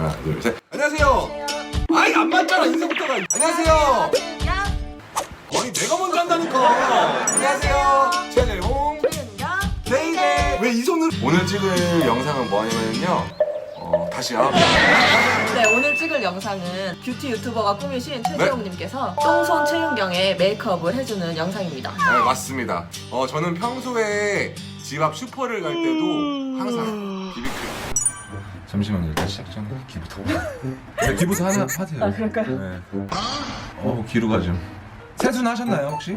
하나 둘 셋. 안녕하세요. 아이 안 맞잖아 인사부터가. 안녕하세요. 아니 내가 먼저 한다니까. 안녕하세요. 최재용 데이데 왜이 손을 오늘 찍을 영상은 뭐냐면요. 어 다시요 네, 오늘 찍을 영상은 뷰티 유튜버가 꾸미신 최재용님께서 똥손 최윤경의 메이크업을 해주는 영상입니다. 네 맞습니다. 어 저는 평소에 집 앞 슈퍼를 갈 때도 항상 잠시만요 일단 시작 전에 귀부터 네, 귀부터 하나 하세요 아, 그럴까요? 네. 어 귀루가 좀 세수는 하셨나요 혹시?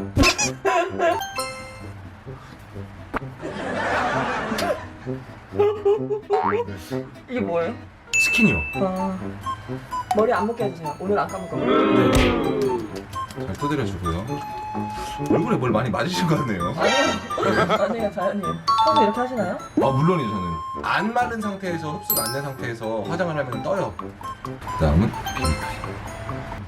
이게 뭐예요? 스킨이요 아, 머리 안 묶게 해주세요. 오늘 안 감을 거예요. 잘 두드려주고요 얼굴에 뭘 많이 맞으신 것 같네요 아니요, 아니요, 자연이에요. 평소 이렇게 하시나요? 아 물론이죠 저는 안 마른 상태에서 흡수가 안 된 상태에서 화장을 하면 떠요 다음은 비비크림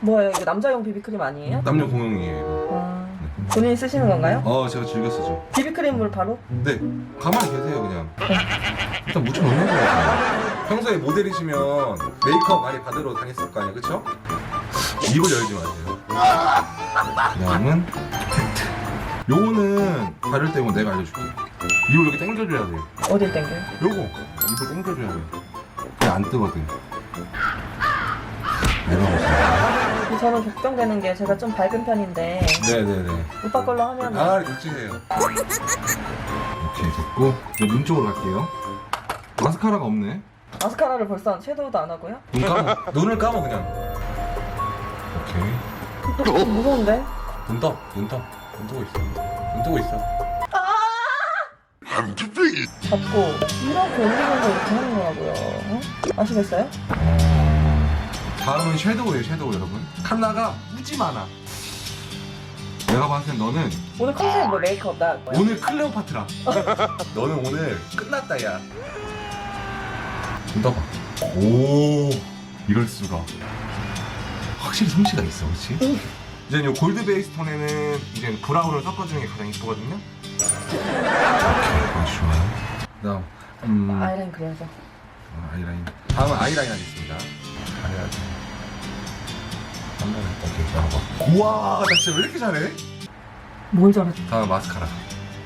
뭐예요? 이거 남자용 비비크림 아니에요? 남녀 공용이에요 아, 본인이 쓰시는 건가요? 어 제가 즐겨 쓰죠 비비크림을 바로? 네 가만히 계세요 그냥 일단 묻혀놓는 거예요 평소에 모델이시면 메이크업 많이 받으러 다녔을 거 아니에요 그쵸? 입을 열지 마세요 그 다음은 틴트. 요거는 바를 때 내가 알려줄게. 입을 이렇게 당겨줘야 돼요 어딜 땡겨요? 요거. 입을 당겨줘야 돼요 그냥 안 뜨거든. 내가 보세요 저는 걱정되는 게 제가 좀 밝은 편인데 네네네. 오빠 걸로 하면 아 이쪽이세요. 오케이 됐고. 이제 눈 쪽으로 갈게요. 마스카라가 없네. 마스카라를 벌써 섀도우도 안 하고요? 눈 감아. 눈을 감아 그냥. 오케이 좀 무서운데? 눈 떠, 눈 떠. 눈 뜨고 있어. 눈 뜨고 있어. 잡고 이렇게 올리면서 이렇게 하는 거라고요. 어? 아시겠어요? 다음은 섀도우예요, 섀도우 여러분. 칼라가 무지 많아. 내가 봤을 땐 너는 오늘 컨셉 뭐 메이크업 나? 오늘 클레오파트라. 너는 오늘 끝났다, 야. 눈 떠봐. 오, 이럴 수가. 확실히 솜씨가 있어, 그렇지? 이제 요 골드 베이스 톤에는 이제 브라운을 섞어주는 게 가장 이쁘거든요. 오케이, 좋아요. 그다음, 음, 아이라인 그려야죠. 어, 아이라인. 다음은 아이라인 하겠습니다. 아이라인. 한 번에 오케이 잘하고. 우와, 나 진짜 왜 이렇게 잘해? 뭘 잘하지? 다음 마스카라.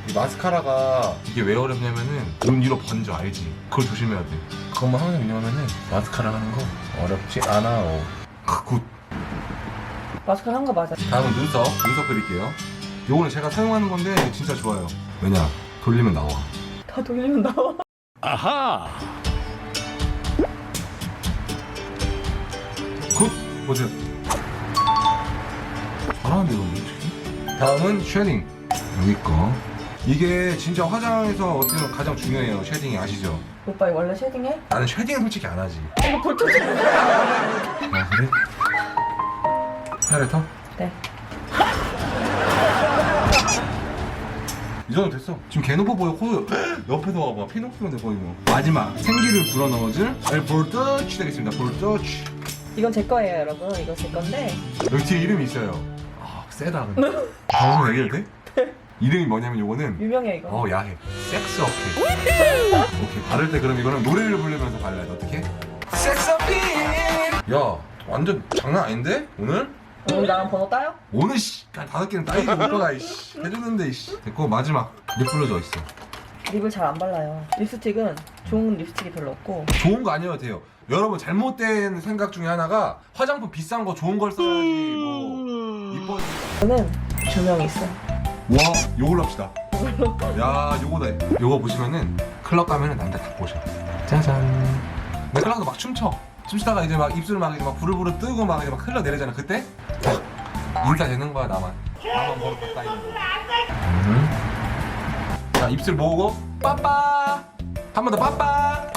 이 마스카라가 이게 왜 어렵냐면은 눈 위로 번져 알지? 그걸 조심해야 돼. 그것만 항상 왜냐면은 마스카라 하는 거 어렵지 않아. 어. 아, 굿. 마스카라 한 거 맞아. 다음은 눈썹. 눈썹 그릴게요. 요거는 제가 사용하는 건데 진짜 좋아요. 왜냐? 돌리면 나와. 다 돌리면 나와. 굿! 보세요. 잘하는데, 이거 솔직히? 다음은 쉐딩. 여기 거. 이게 진짜 화장에서 어떻게 보면 가장 중요해요. 쉐딩이 아시죠? 오빠 이거 원래 쉐딩해? 나는 쉐딩은 솔직히 안 하지. 이거 볼터치 아, 그래? 하이라이터? 네. 이 정도 됐어. 지금 개 높아 보여. 코 옆에서 봐봐. 피노키오인데 거의 뭐. 마지막 생기를 불어넣어줄 볼터치 되겠습니다. 볼터치. 이건 제 거예요, 여러분. 이거 제 건데 여기 뒤에 이름이 있어요. 아, 세다. 방송 얘기해도 돼? 이름이 뭐냐면 요거는 유명해 이거. 어 야해. 섹스 어필. 오케이. 바를 때 그럼 이거는 노래를 부르면서 발라야 돼. 어떻게? 섹스 어필. 야, 완전 장난 아닌데? 오늘? 오늘 나랑 번호 따요? 오늘 씨, 한 다섯 개는 따이지 못 거다 이씨. 해주는데 이씨. 됐고 마지막 립 블러져 있어. 립을 잘 안 발라요. 립스틱은 좋은 립스틱이 별로 없고 좋은 거 아니어도 돼요. 여러분 잘못된 생각 중에 하나가 화장품 비싼 거 좋은 걸 써야지 뭐 이뻐. 저는 조명이 있어요. 와, 요걸로 합시다. 야, 요거다. 요거 보시면은 클럽 가면은 남자 다 보셔. 짜잔. 내 클럽도 막 춤춰. 춤추다가 이제 막 입술 막 이제 막 부르부르 뜨고 막 이제 막 흘러 내리잖아. 그때 딱 인사 되는 거야 나만. 나만 있는 거. 음. 자, 입술 모으고 빠빠. 한 번 더 빠빠.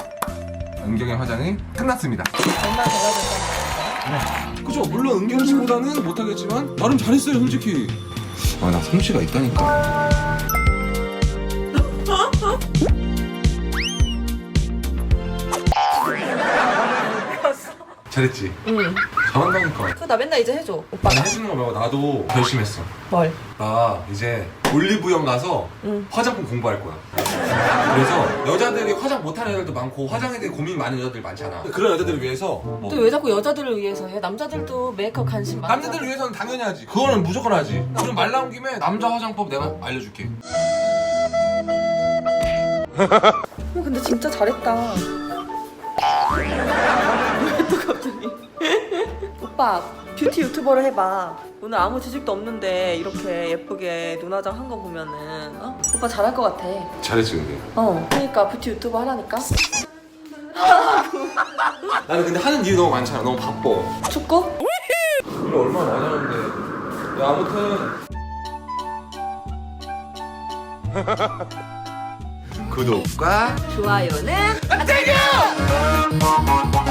은경의 화장이 끝났습니다. 얼마 제가 됐다는 그죠? 물론 은경 씨보다는 못하겠지만 나름 잘했어요, 솔직히. 아, 나 솜씨가 있다니까. 잘했지? 응. 잘한다니까 그거 나 맨날 이제 해줘. 오빠가. 나는 해주는 거 말고 나도 결심했어 뭘? 나 이제 올리브영 가서 응. 화장품 공부할 거야. 그래서 여자들이 화장 못하는 애들도 많고 화장에 대해 고민 많은 여자들 많잖아. 그런 여자들을 위해서 뭐 또 왜 자꾸 여자들을 위해서 해? 남자들도 메이크업 관심 많아. 남자들을 위해서는 당연히 하지. 그거는 무조건 하지. 그럼 말 나온 김에 남자 화장법 내가 알려줄게. 어, 근데 진짜 잘했다. 갑자기? 오빠 뷰티 유튜버를 해봐. 오늘 아무 지식도 없는데 이렇게 예쁘게 눈화장 한 거 보면은 어? 오빠 잘할 것 같아. 잘했지 근데. 어. 그러니까 뷰티 유튜버 하라니까. 나는 근데 하는 일이 너무 많잖아. 너무 바빠. 축구? 이거 얼마나 많이 하는데. 야 아무튼. 구독과 좋아요는.